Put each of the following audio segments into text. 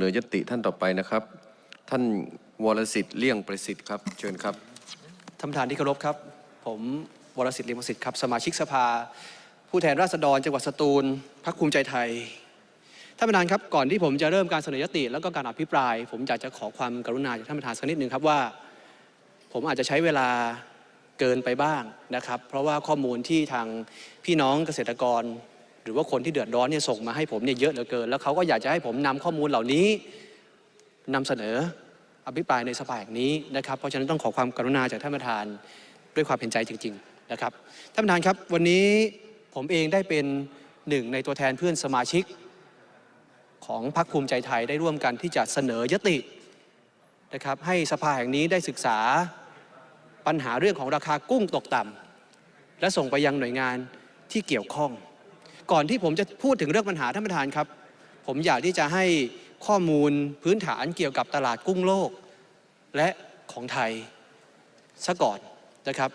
เสนอยติท่านต่อไปนะครับ ท่านวรสิทธิ์เลี่ยงประสิทธิ์ครับ เชิญครับท่านประธานที่เคารพครับ ผมวรสิทธิ์เลี่ยมสิทธิ์ครับสมาชิกสภา ผู้แทนราษฎรจังหวัดสตูลพรรคภูมิใจไทยท่านประธานครับก่อนที่ผมจะเริ่มการเสนอยติ แล้วก็การอภิปราย ผมอยากจะขอความกรุณาจากท่านประธานสักนิดหนึ่งครับว่า ผมอาจจะใช้เวลาเกินไปบ้างนะครับ เพราะว่าข้อมูลที่ทางพี่น้องเกษตรกร รือว่าคนที่เดือดร้อนเนี่ยส่งมาให้ผมเนี่ยเยอะเหลือเกิน แล้วเขาก็อยากจะให้ผมนำข้อมูลเหล่านี้นำเสนออภิปรายในสภาแห่งนี้นะครับ เพราะฉะนั้นต้องขอความกรุณาจากท่านประธานด้วยความเห็นใจจริง ๆนะครับท่านประธานครับวันนี้ผมเองได้เป็นหนึ่งในตัวแทนเพื่อนสมาชิก ของพรรคภูมิใจไทยได้ร่วมกันที่จะเสนอยตินะครับให้สภาแห่งนี้ได้ศึกษาปัญหาเรื่องของราคากุ้งตกต่ำและส่งไปยังหน่วยงานที่เกี่ยวข้อง ก่อนที่ผมจะพูดถึงเรื่องปัญหาท่านประธานครับ ผมอยากที่จะให้ข้อมูลพื้นฐานเกี่ยวกับตลาดกุ้งโลก และของไทยซะก่อนนะครับ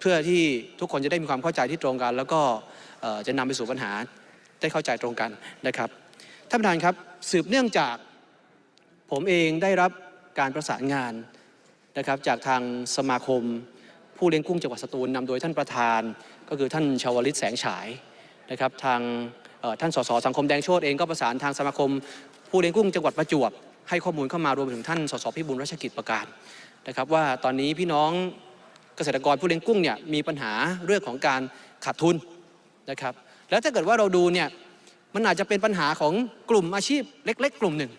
เพื่อที่ทุกคนจะได้มีความเข้าใจที่ตรงกัน แล้วก็จะนำไปสู่ปัญหาได้เข้าใจตรงกันนะครับท่านประธานครับสืบเนื่องจากผมเองได้รับการประสานงานนะครับ จากทางสมาคม ผู้เลี้ยงกุ้งจังหวัดสตูลนำโดยท่านประธาน ก็คือท่านชาวลิตแสงฉาย นะครับทางท่านสสสังคมแดงโชตเองก็ประสานทางสมาคม ผู้เลี้ยงกุ้งจังหวัดประจวบให้ข้อมูลเข้ามารวมถึงท่านสสพิบูลรัชกิจประการนะครับว่าตอนนี้พี่น้องเกษตรกรผู้เลี้ยงกุ้งเนี่ยมีปัญหาเรื่องของการขาดทุนนะครับแล้วถ้าเกิดว่าเราดูเนี่ยมันอาจจะเป็นปัญหาของกลุ่มอาชีพเล็ก ๆ กลุ่มหนึ่ง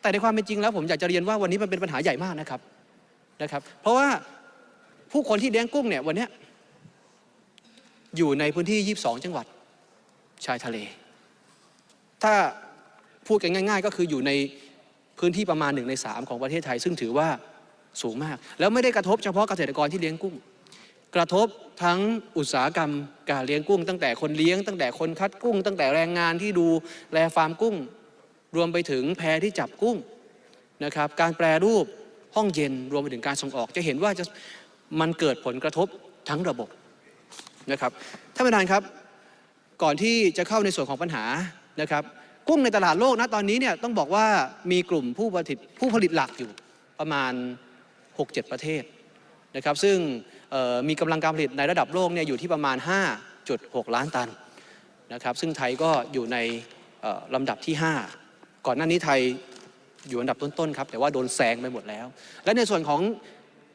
แต่ในความเป็นจริงแล้วผมอยากจะเรียนว่าวันนี้มันเป็นปัญหาใหญ่มากนะครับนะครับ เพราะว่าผู้คนที่เลี้ยงกุ้งเนี่ยวันนี้อยู่ในพื้นที่ 22 จังหวัด ชายทะเล ถ้าพูดกันง่าย ๆ ก็คืออยู่ในพื้นที่ประมาณหนึ่งในสามของประเทศไทย ซึ่งถือว่าสูงมาก แล้วไม่ได้กระทบเฉพาะเกษตรกรที่เลี้ยงกุ้ง กระทบทั้งอุตสาหกรรมการเลี้ยงกุ้ง ตั้งแต่คนเลี้ยงตั้งแต่คนคัดกุ้ง ตั้งแต่แรงงานที่ดูแลฟาร์มกุ้ง รวมไปถึงแพที่จับกุ้งนะครับการแปรรูปห้องเย็นรวมไปถึงการส่งออก จะเห็นว่าจะมันเกิดผลกระทบทั้งระบบนะครับท่านประธานครับ ก่อนที่จะเข้าในส่วนของปัญหานะครับกุ้งในตลาดโลกนะตอนนี้เนี่ยต้องบอกว่ามีกลุ่มผู้ผลิตผู้ผลิตหลักอยู่ประมาณ 6-7 ประเทศนะครับซึ่งมีกำลังการผลิตในระดับโลกเนี่ยอยู่ที่ประมาณ 5.6 ล้านตันนะครับซึ่งไทยก็อยู่ในลำดับที่ 5 ก่อนหน้านี้ไทยอยู่อันดับต้นๆครับแต่ว่าโดนแซงไปหมดแล้ว และในส่วนของ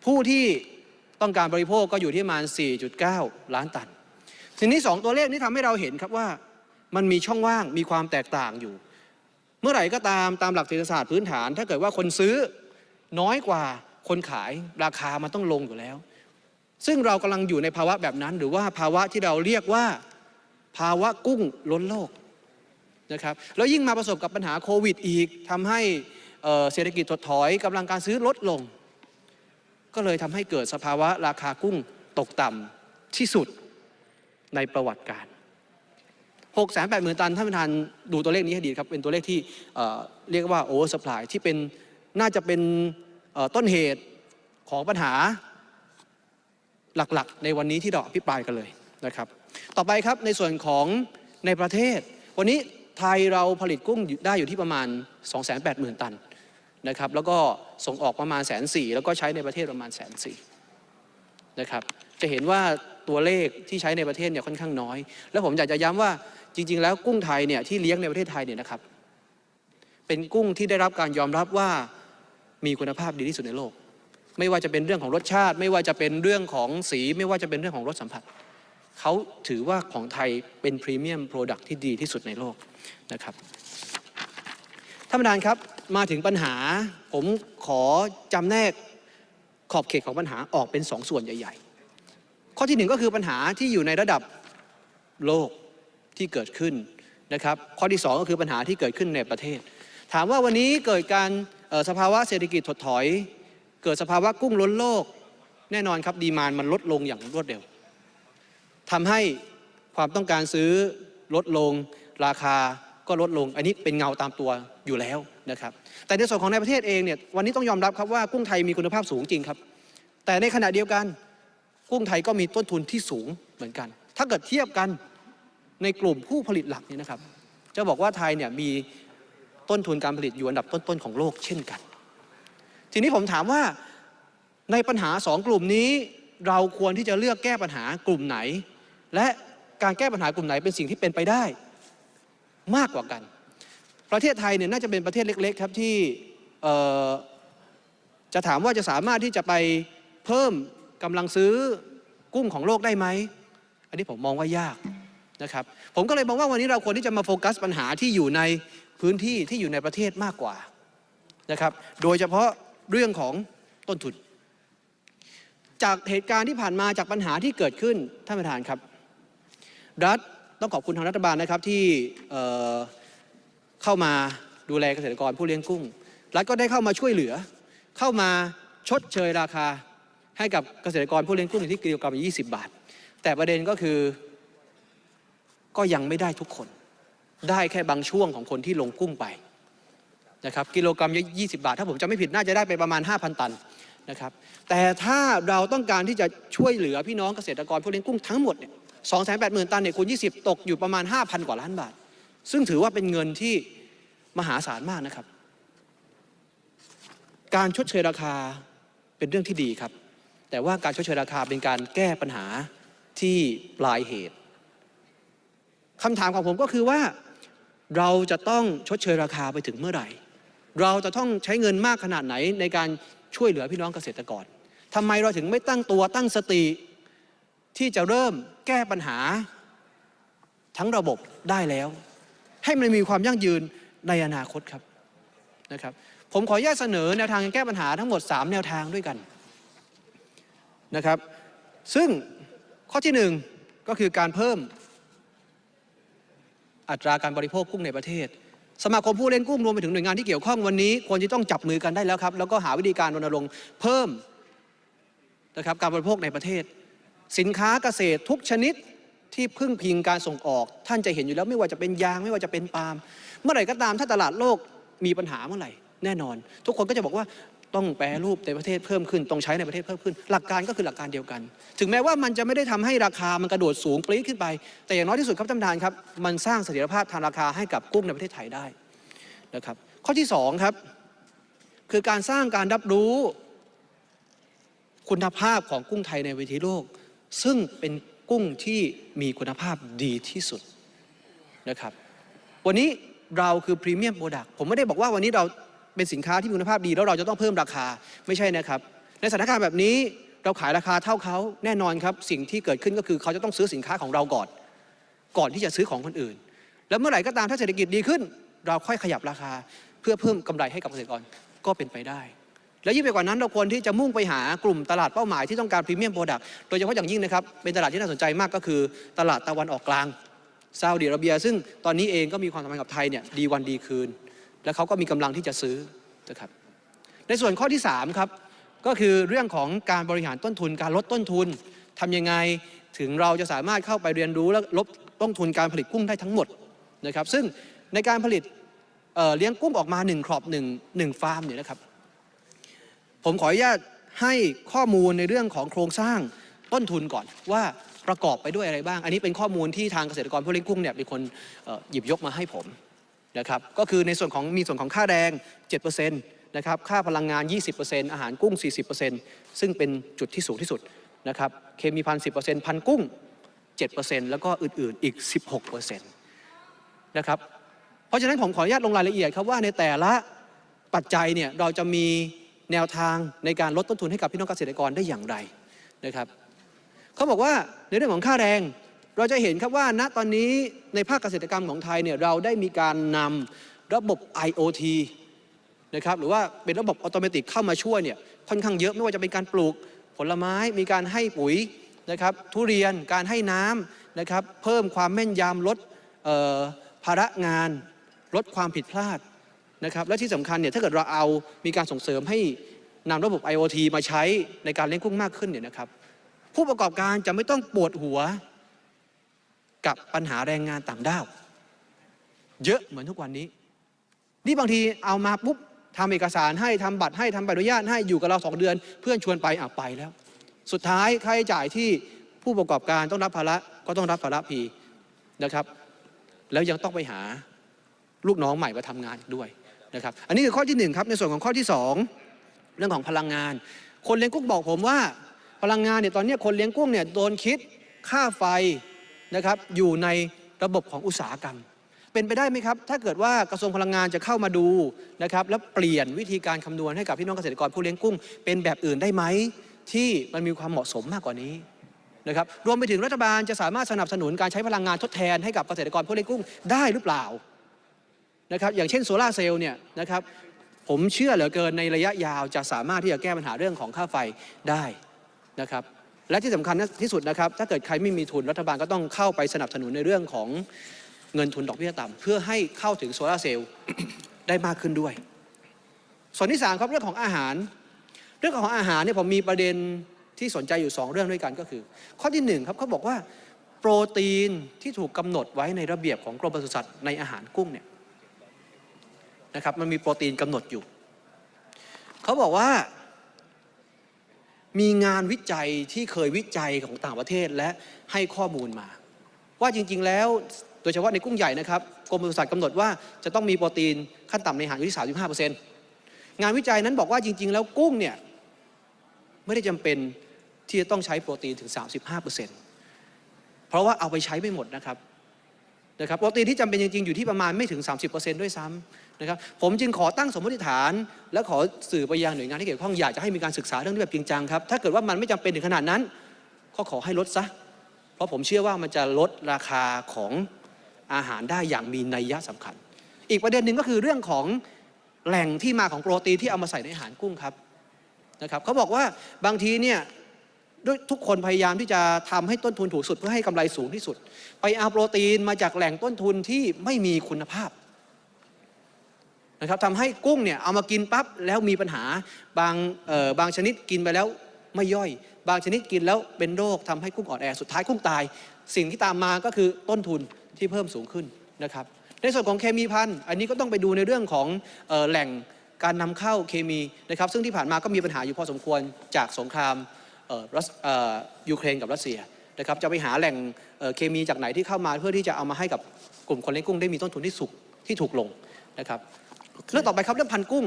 ผู้ที่ต้องการบริโภคก็อยู่ที่ประมาณ 4.9 ล้านตัน ทีนี้สองตัวเลขนี้ทำให้เราเห็นครับว่ามันมีช่องว่างมีความแตกต่างอยู่ เมื่อไหร่ก็ตามตามหลักเศรษฐศาสตร์พื้นฐาน ถ้าเกิดว่าคนซื้อน้อยกว่าคนขายราคามันต้องลงอยู่แล้ว ซึ่งเรากำลังอยู่ในภาวะแบบนั้น หรือว่าภาวะที่เราเรียกว่าภาวะกุ้งล้นโลกนะครับแล้วยิ่งมาประสบกับปัญหาโควิดอีกทำให้เอ่อเศรษฐกิจถดถอยกำลังการซื้อลดลง ก็เลยทำให้เกิดสภาวะราคากุ้งตกต่ำที่สุด ในประวัติการ6 8 0 0 0 0 ตันท่านประธานดูตัวเลขนี้ให้ดีครับ เป็นตัวเลขที่เเรียกว่าโอเวอร์สปายที่เป็นน่าจะเป็นต้นเหตุของปัญหาหลักๆ ในวันนี้ที่เราอภิปรายกันเลยนะครับ ต่อไปครับในส่วนของในประเทศ วันนี้ไทยเราผลิตกุ้งได้อยู่ที่ประมาณ 280,000 ตันนะครับแล้วก็ส่งออกประมาณแสนสี่แล้วก็ใช้ในประเทศประมาณแสนสี่นะครับจะเห็นว่า ตัวเลขที่ใช้ในประเทศเนี่ยค่อนข้างน้อย แล้วผมอยากจะย้ำว่าจริง ๆ แล้วกุ้งไทยเนี่ยที่เลี้ยงในประเทศไทยเนี่ยนะครับ เป็นกุ้งที่ได้รับการยอมรับว่ามีคุณภาพดีที่สุดในโลก ไม่ว่าจะเป็นเรื่องของรสชาติ ไม่ว่าจะเป็นเรื่องของสี ไม่ว่าจะเป็นเรื่องของรสสัมผัสเขาถือว่าของไทยเป็นพรีเมียมโปรดักที่ดีที่สุดในโลกนะครับท่านประธานครับมาถึงปัญหาผมขอจำแนกขอบเขตของปัญหาออกเป็นสองส่วนใหญ่ ๆ ข้อที่หนึ่งก็คือปัญหาที่อยู่ในระดับโลกที่เกิดขึ้นนะครับ ข้อที่สองก็คือปัญหาที่เกิดขึ้นในประเทศ ถามว่าวันนี้เกิดการสภาวะเศรษฐกิจถดถอย เกิดสภาวะกุ้งล้นโลก แน่นอนครับดีมานมันลดลงอย่างรวดเร็วทำให้ความต้องการซื้อลดลง ราคาก็ลดลง อันนี้เป็นเงาตามตัวอยู่แล้วนะครับ แต่ในส่วนของในประเทศเองเนี่ยวันนี้ต้องยอมรับครับว่ากุ้งไทยมีคุณภาพสูงจริงครับ แต่ในขณะเดียวกัน กุ้งไทยก็มีต้นทุนที่สูงเหมือนกัน ถ้าเกิดเทียบกันในกลุ่มผู้ผลิตหลักเนี่ยนะครับ จะบอกว่าไทยเนี่ยมีต้นทุนการผลิตอยู่อันดับต้นๆของโลกเช่นกัน ทีนี้ผมถามว่าในปัญหาสองกลุ่มนี้เราควรที่จะเลือกแก้ปัญหากลุ่มไหน และการแก้ปัญหากลุ่มไหนเป็นสิ่งที่เป็นไปได้มากกว่ากัน ประเทศไทยเนี่ยน่าจะเป็นประเทศเล็ก ๆ ครับที่จะถามว่าจะสามารถที่จะไปเพิ่ม กำลังซื้อกุ้งของโลกได้ไหม อันนี้ผมมองว่ายากนะครับ ผมก็เลยมองว่าวันนี้เราควรที่จะมาโฟกัสปัญหาที่อยู่ในพื้นที่ที่อยู่ในประเทศมากกว่านะครับ โดยเฉพาะเรื่องของต้นทุน จากเหตุการณ์ที่ผ่านมาจากปัญหาที่เกิดขึ้นท่านประธานครับรัฐต้องขอบคุณทางรัฐบาลนะครับที่เเข้ามาดูแลเกษตรกรผู้เลี้ยงกุ้ง รัฐก็ได้เข้ามาช่วยเหลือ เข้ามาชดเชยราคา ให้กับเกษตรกรผู้เลี้ยงกุ้งอยู่ที่กิโลกรัมละ20บาท แต่ประเด็นก็คือ ก็ยังไม่ได้ทุกคน ได้แค่บางช่วงของคนที่ลงกุ้งไปนะครับกิโลกรัมละ20บาท ถ้าผมจำไม่ผิดน่าจะได้ไปประมาณ 5,000 ตันนะครับแต่ถ้าเราต้องการที่จะช่วยเหลือพี่น้องเกษตรกรผู้เลี้ยงกุ้งทั้งหมดเนี่ยสองแสนแปดหมื่นตันเนี่ยคูณ20ตกอยู่ประมาณ 5,000 กว่าล้านบาท ซึ่งถือว่าเป็นเงินที่มหาศาลมากนะครับ การชดเชยราคาเป็นเรื่องที่ดีครับ แต่ว่าการชดเชยราคาเป็นการแก้ปัญหาที่ปลายเหตุคำถามของผมก็คือว่า เราจะต้องชดเชยราคาไปถึงเมื่อไหร่ เราจะต้องใช้เงินมากขนาดไหนในการช่วยเหลือพี่น้องเกษตรกรทำไมเราถึงไม่ตั้งตัวตั้งสติที่จะเริ่มแก้ปัญหาทั้งระบบได้แล้ว ให้มันมีความยั่งยืนในอนาคตครับนะครับ ผมขออนุญาตเสนอแนวทางการแก้ปัญหาทั้งหมด 3 แนวทางด้วยกัน นะครับ ซึ่งข้อที่หนึ่งก็คือการเพิ่มอัตราการบริโภคกุ้งในประเทศ สมาคมผู้เล่นกุ้งรวมไปถึงหน่วยงานที่เกี่ยวข้องวันนี้ควรจะต้องจับมือกันได้แล้วครับ แล้วก็หาวิธีการรณรงค์เพิ่มนะครับการบริโภคในประเทศ สินค้าเกษตรทุกชนิดที่พึ่งพิงการส่งออก ท่านจะเห็นอยู่แล้วไม่ว่าจะเป็นยางไม่ว่าจะเป็นปาล์มเมื่อไหร่ก็ตามถ้าตลาดโลกมีปัญหาเมื่อไหร่แน่นอน ทุกคนก็จะบอกว่า ต้องแปรรูปในประเทศเพิ่มขึ้นต้องใช้ในประเทศเพิ่มขึ้น หลักการก็คือหลักการเดียวกัน ถึงแม้ว่ามันจะไม่ได้ทำให้ราคามันกระโดดสูงปรี๊ดขึ้นไป แต่อย่างน้อยที่สุดครับท่านประธานครับ มันสร้างเสถียรภาพทางราคาให้กับกุ้งในประเทศไทยได้นะครับ ข้อที่สองครับคือการสร้างการรับรู้คุณภาพของกุ้งไทยในเวทีโลก ซึ่งเป็นกุ้งที่มีคุณภาพดีที่สุดนะครับ วันนี้เราคือพรีเมียมโปรดักต์ผมไม่ได้บอกว่าวันนี้เรา เป็นสินค้าที่มีคุณภาพดีแล้วเราจะต้องเพิ่มราคาไม่ใช่นะครับ ในสถานการณ์แบบนี้เราขายราคาเท่าเขาแน่นอนครับ สิ่งที่เกิดขึ้นก็คือเขาจะต้องซื้อสินค้าของเราก่อน ก่อนที่จะซื้อของคนอื่น แล้วเมื่อไหร่ก็ตามถ้าเศรษฐกิจดีขึ้น เราค่อยขยับราคาเพื่อเพิ่มกำไรให้กับเกษตรกรก็เป็นไปได้ และยิ่งไปกว่านั้นเราควรที่จะมุ่งไปหากลุ่มตลาดเป้าหมายที่ต้องการพรีเมียมโปรดักต์โดยเฉพาะอย่างยิ่งนะครับเป็นตลาดที่น่าสนใจมากก็คือ ตลาดตะวันออกกลางซาอุดิอาระเบีย ซึ่งตอนนี้เองก็มีความสัมพันธ์กับไทยเนี่ยดีวันดีคืน และเขาก็มีกำลังที่จะซื้อนะครับในส่วนข้อที่3ครับก็คือเรื่องของการบริหารต้นทุนการลดต้นทุนทำยังไงถึงเราจะสามารถเข้าไปเรียนรู้และลดต้นทุนการผลิตกุ้งได้ทั้งหมดนะครับซึ่งในการผลิตเเลี้ยงกุ้งออกมา1ครอบ1 1ฟาร์มเนี่ยนะครับผมขออนุญาตให้ข้อมูลในเรื่องของโครงสร้างต้นทุนก่อนว่าประกอบไปด้วยอะไรบ้าง อันนี้เป็นข้อมูลที่ทางเกษตรกรผู้เลี้ยงกุ้งเนี่ยเป็นคนหยิบยกมาให้ผม นะครับก็คือในส่วนของมีส่วนของค่าแรง7%นะครับค่าพลังงาน 20%อาหารกุ้ง 40%ซึ่งเป็นจุดที่สูงที่สุดนะครับเคมีพัน10%พันกุ้ง 7%แล้วก็อื่นๆอีก 16%นะครับเพราะฉะนั้นผมขออนุญาตลงรายละเอียดครับว่าในแต่ละปัจจัยเนี่ยเราจะมีแนวทางในการลดต้นทุนให้กับพี่น้องเกษตรกรได้อย่างไรนะครับเขาบอกว่าในเรื่องของค่าแรง เราจะเห็นครับว่าณตอนนี้ในภาคเกษตรกรรมของไทยเนี่ยเราได้มีการนำระบบ IoT นะครับหรือว่าเป็นระบบอัตโนมัติเข้ามาช่วยเนี่ยค่อนข้างเยอะไม่ว่าจะเป็นการปลูกผลไม้มีการให้ปุ๋ยนะครับทุเรียนการให้น้ำนะครับเพิ่มความแม่นยำลดภาระงานลดความผิดพลาดนะครับและที่สำคัญเนี่ยถ้าเกิดเราเอามีการส่งเสริมให้นำระบบ IoT มาใช้ในการเลี้ยงกุ้งมากขึ้นเนี่ยนะครับผู้ประกอบการจะไม่ต้องปวดหัว กับปัญหาแรงงานต่างด้าว เยอะเหมือนทุกวันนี้ นี่บางทีเอามาปุ๊บทำเอกสารให้ทำบัตรให้ทำใบอนุญาตให้อยู่กับเราสองเดือน เพื่อนชวนไปอะไปแล้ว สุดท้ายค่าใช้จ่ายที่ผู้ประกอบการต้องรับภาระก็ต้องรับภาระพีนะครับ แล้วยังต้องไปหาลูกน้องใหม่มาทำงานด้วยนะครับ อันนี้คือข้อที่หนึ่งครับ ในส่วนของข้อที่สองเรื่องของพลังงาน คนเลี้ยงกุ้งบอกผมว่า พลังงานเนี่ยตอนนี้คนเลี้ยงกุ้งเนี่ยโดนคิดค่าไฟ นะครับอยู่ในระบบของอุตสาหกรรม เป็นไปได้ไหมครับ ถ้าเกิดว่ากระทรวงพลังงานจะเข้ามาดูนะครับแล้วเปลี่ยนวิธีการคำนวณให้กับพี่น้องเกษตรกรผู้เลี้ยงกุ้ง เป็นแบบอื่นได้ไหมที่มันมีความเหมาะสมมากกว่านี้นะครับรวมไปถึงรัฐบาลจะสามารถสนับสนุนการใช้พลังงานทดแทนให้กับเกษตรกรผู้เลี้ยงกุ้งได้หรือเปล่านะครับอย่างเช่นโซลาเซลล์เนี่ยนะครับผมเชื่อเหลือเกินในระยะยาวจะสามารถที่จะแก้ปัญหาเรื่องของค่าไฟได้นะครับ และที่สำคัญที่สุดนะครับ ถ้าเกิดใครไม่มีทุนรัฐบาลก็ต้องเข้าไปสนับสนุนในเรื่องของเงินทุนดอกเบี้ยต่ำเพื่อให้เข้าถึงโซลาร์เซลล์ได้มากขึ้นด้วย ส่วนที่สามครับเรื่องของอาหาร เรื่องของอาหารเนี่ยผมมีประเด็นที่สนใจอยู่ 2 เรื่องด้วยกันก็คือ ข้อที่หนึ่งครับเขาบอกว่าโปรตีนที่ถูกกำหนดไว้ในระเบียบของกรมปศุสัตว์ในอาหารกุ้งเนี่ยนะครับมันมีโปรตีนกำหนดอยู่ เขาบอกว่า มีงานวิจัยที่เคยวิจัยของต่างประเทศและให้ข้อมูลมา ว่าจริง ๆ แล้วโดยเฉพาะในกุ้งใหญ่นะครับกรมปศุสัตว์กำหนดว่าจะต้องมีโปรตีนขั้นต่ำในอาหารอยู่ที่ 35%งานวิจัยนั้นบอกว่าจริง ๆ แล้วกุ้งเนี่ยไม่ได้จำเป็นที่จะต้องใช้โปรตีนถึง 35%เพราะว่าเอาไปใช้ไม่หมดนะครับ นะครับโปรตีนที่จำเป็นจริงๆ อยู่ที่ประมาณไม่ถึง 30%ด้วยซ้ำนะครับผมจึงขอตั้งสมมติฐาน และขอสื่อไปยังหน่วยงานที่เกี่ยวข้องอยากจะให้มีการศึกษาเรื่องนี้แบบจริงจังครับถ้าเกิดว่ามันไม่จำเป็นถึงขนาดนั้น ก็ขอให้ลดซะเพราะผมเชื่อว่ามันจะลดราคาของอาหารได้อย่างมีนัยยะสำคัญ อีกประเด็นหนึ่งก็คือเรื่องของแหล่งที่มาของโปรตีนที่เอามาใส่ในอาหารกุ้งครับนะครับเขาบอกว่าบางทีเนี่ย ด้วยทุกคนพยายามที่จะทำให้ต้นทุนถูกสุดเพื่อให้กำไรสูงที่สุด ไปเอาโปรตีนมาจากแหล่งต้นทุนที่ไม่มีคุณภาพนะครับทำให้กุ้งเนี่ยเอามากินปั๊บแล้วมีปัญหาบางบางชนิดกินไปแล้วไม่ย่อย บางชนิดกินแล้วเป็นโรคทำให้กุ้งอ่อนแอสุดท้ายกุ้งตาย สิ่งที่ตามมาก็คือต้นทุนที่เพิ่มสูงขึ้นนะครับ ในส่วนของเคมีพันธุ์อันนี้ก็ต้องไปดูในเรื่องของออแหล่งการนำเข้าเคมีนะครับ ซึ่งที่ผ่านมาก็มีปัญหาอยู่พอสมควรจากสงคราม ยูเครนกับรัสเซียนะครับจะไปหาแหล่งเอ่อเคมีจากไหนที่เข้ามาเพื่อที่จะเอามาให้กับกลุ่มคนเลี้ยงกุ้งได้มีต้นทุนที่สุกที่ถูกลงนะครับเรื่องต่อไปครับเรื่องพันธุ์กุ้ง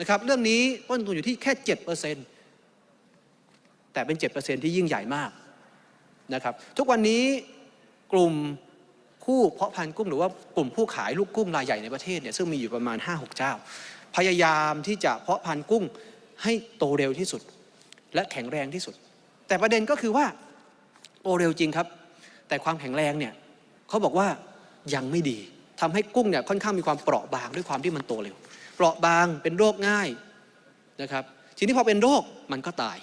นะครับเรื่องนี้ต้นทุนอยู่ที่แค่เจ็ดเปอร์เซ็นต์แต่เป็นเจ็ดเปอร์เซ็นต์ที่ยิ่งใหญ่มากนะครับทุกวันนี้กลุ่มผู้เพาะพันธุ์กุ้งหรือว่ากลุ่มผู้ขายลูกกุ้งรายใหญ่ในประเทศเนี่ยซึ่งมีอยู่ประมาณ 5-6 เจ้า พยายามที่จะเพาะพันธุ์กุ้งให้โตเร็วที่สุด และแข็งแรงที่สุด แต่ประเด็นก็คือว่าโตเร็วจริงครับ แต่ความแข็งแรงเนี่ยเขาบอกว่ายังไม่ดีทำให้กุ้งเนี่ยค่อนข้างมีความเปราะบางด้วยความที่มันโตเร็ว เปราะบางเป็นโรคง่ายนะครับ ทีนี้พอเป็นโรคมันก็ตาย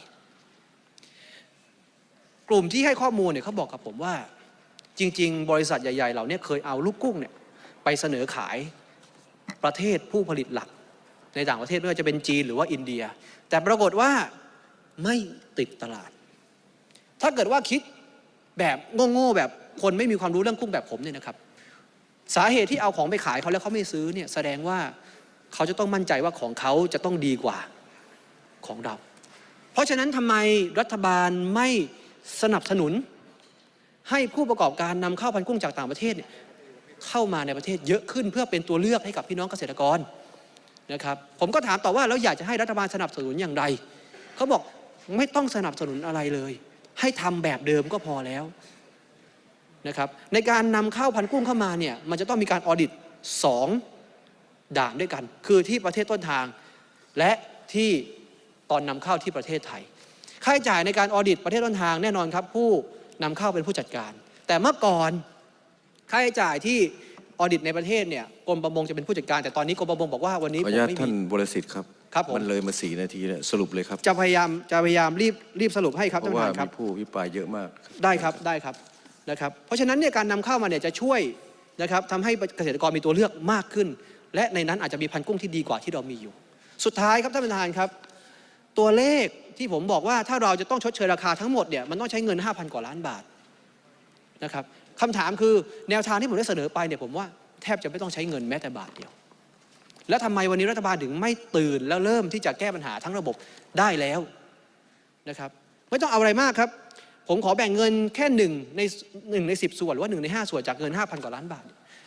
กลุ่มที่ให้ข้อมูลเนี่ยเขาบอกกับผมว่า จริง ๆ บริษัทใหญ่ ๆ เหล่านี้เคยเอาลูกกุ้งเนี่ยไปเสนอขายประเทศผู้ผลิตหลักในต่างประเทศไม่ว่าจะเป็นจีนหรือว่าอินเดีย แต่ปรากฏว่า ไม่ติดตลาด ถ้าเกิดว่าคิดแบบโง่ๆแบบคนไม่มีความรู้เรื่องกุ้งแบบผมเนี่ยนะครับ สาเหตุที่เอาของไปขายเขาแล้วเขาไม่ซื้อเนี่ยแสดงว่าเขาจะต้องมั่นใจว่าของเขาจะต้องดีกว่าของเรา เพราะฉะนั้นทำไมรัฐบาลไม่สนับสนุน ให้ผู้ประกอบการนำเข้าพันกุ้งจากต่างประเทศเนี่ยเข้ามาในประเทศเยอะขึ้นเพื่อเป็นตัวเลือกให้กับพี่น้องเกษตรกรนะครับผมก็ถามต่อว่าแล้วอยากจะให้รัฐบาลสนับสนุนอย่างไรเขาบอก ไม่ต้องสนับสนุนอะไรเลย ให้ทำแบบเดิมก็พอแล้วนะครับในการนำเข้าวพันธุ์กุ้งเข้ามาเนี่ยมันจะต้องมีการออดิตสองด่านด้วยกัน คือที่ประเทศต้นทาง และที่ตอนนำเข้าที่ประเทศไทย ค่าใช้จ่ายในการออดิตประเทศต้นทางแน่นอนครับ ผู้นำเข้าเป็นผู้จัดการ แต่เมื่อก่อนค่าใช้จ่ายที่ ออดิตในประเทศเนี่ยกรมประมงจะเป็นผู้จัดการแต่ตอนนี้กรมประมงบอกว่าวันนี้ขอผอมนุญาตไม่ท่านมีวรสิทธิ์ครับ ครับผม มันเลยมาสี่นาทีเนี่ยสรุปเลยครับ จะพยายามจะพยายามรีบรีบสรุปให้ครับเพท่านราะประว่าธานครัมีบผู้พิปรายเยอะมากได้ครับได้ครับนะครับ เพราะฉะนั้นเนี่ยการนำเข้ามาเนี่ยจะช่วยนะครับทำให้เกษตรกรมีตัวเลือกมากขึ้น และในนั้นอาจจะมีพันธุ์กุ้งที่ดีกว่าที่เรามีอยู่ สุดท้ายครับท่านประธานครับ ตัวเลขที่ผมบอกว่าถ้าเราจะต้องชดเชยราคาทั้งหมดเนี่ยมันต้องใช้เงิน 5,000 กว่าล้านบาทนะครับ คำถามคือแนวทางที่ผมได้เสนอไปเนี่ยผมว่าแทบจะไม่ต้องใช้เงินแม้แต่บาทเดียว แล้วทำไมวันนี้รัฐบาลถึงไม่ตื่นแล้วเริ่มที่จะแก้ปัญหาทั้งระบบได้แล้วนะครับ ไม่ต้องเอาอะไรมากครับ ผมขอแบ่งเงินแค่หนึ่งในหนึ่งในสิบส่วนหรือว่าหนึ่งในห้าส่วนจากเงิน 5,000 กว่าล้านบาท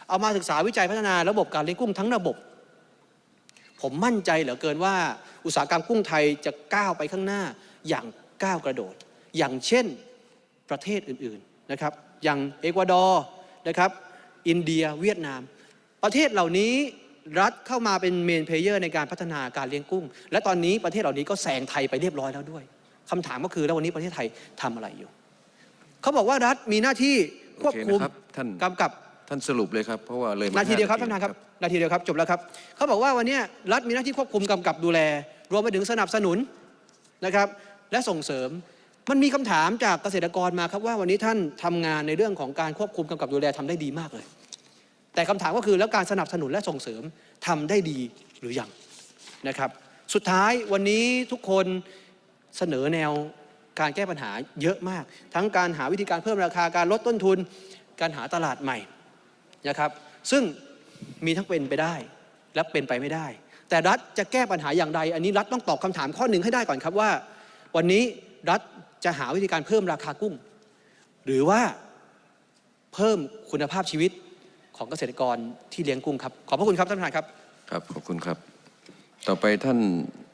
เอามาศึกษาวิจัยพัฒนาระบบการเลี้ยงกุ้งทั้งระบบ ผมมั่นใจเหลือเกินว่า อุตสาหกรรมกุ้งไทยจะก้าวไปข้างหน้าอย่างก้าวกระโดด อย่างเช่นประเทศอื่นๆนะครับ อย่างเอกวาดอร์นะครับอินเดียเวียดนาม ประเทศเหล่านี้รัฐเข้ามาเป็นเมนเพลเยอร์ในการพัฒนาการเลี้ยงกุ้ง และตอนนี้ประเทศเหล่านี้ก็แซงไทยไปเรียบร้อยแล้วด้วยคำถามก็คือแล้ววันนี้ประเทศไทยทำอะไรอยู่ เขาบอกว่ารัฐมีหน้าที่ควบคุมโอเคนะครับท่านกำกับท่านสรุปเลยครับ เพราะว่าเลยมนาทีเดียวครับห้ท่านประธานครับนาทีเดียวครับจบแล้วครับ เขาบอกว่าวันเนี้ยรัฐมีหน้าที่ควบคุมกำกับดูแล รวมไปถึงสนับสนุนนะครับและส่งเสริม มันมีคำถามจากเกษตรกรมาครับว่าวันนี้ท่านทำงานในเรื่องของการควบคุมกำกับดูแลทำได้ดีมากเลย แต่คำถามก็คือแล้วการสนับสนุนและส่งเสริมทำได้ดีหรือยังนะครับ สุดท้ายวันนี้ทุกคนเสนอแนวการแก้ปัญหาเยอะมาก ทั้งการหาวิธีการเพิ่มราคาการลดต้นทุน การหาตลาดใหม่นะครับ ซึ่งมีทั้งเป็นไปได้และเป็นไปไม่ได้ แต่รัฐจะแก้ปัญหาอย่างไร อันนี้รัฐต้องตอบคำถามข้อหนึ่งให้ได้ก่อนครับว่า วันนี้รัฐ จะหาวิธีการเพิ่มราคากุ้ง หรือว่าเพิ่มคุณภาพชีวิตของเกษตรกรที่เลี้ยงกุ้งครับ ขอบพระคุณครับท่านประธานครับ ครับ ขอบคุณครับ ต่อไปท่าน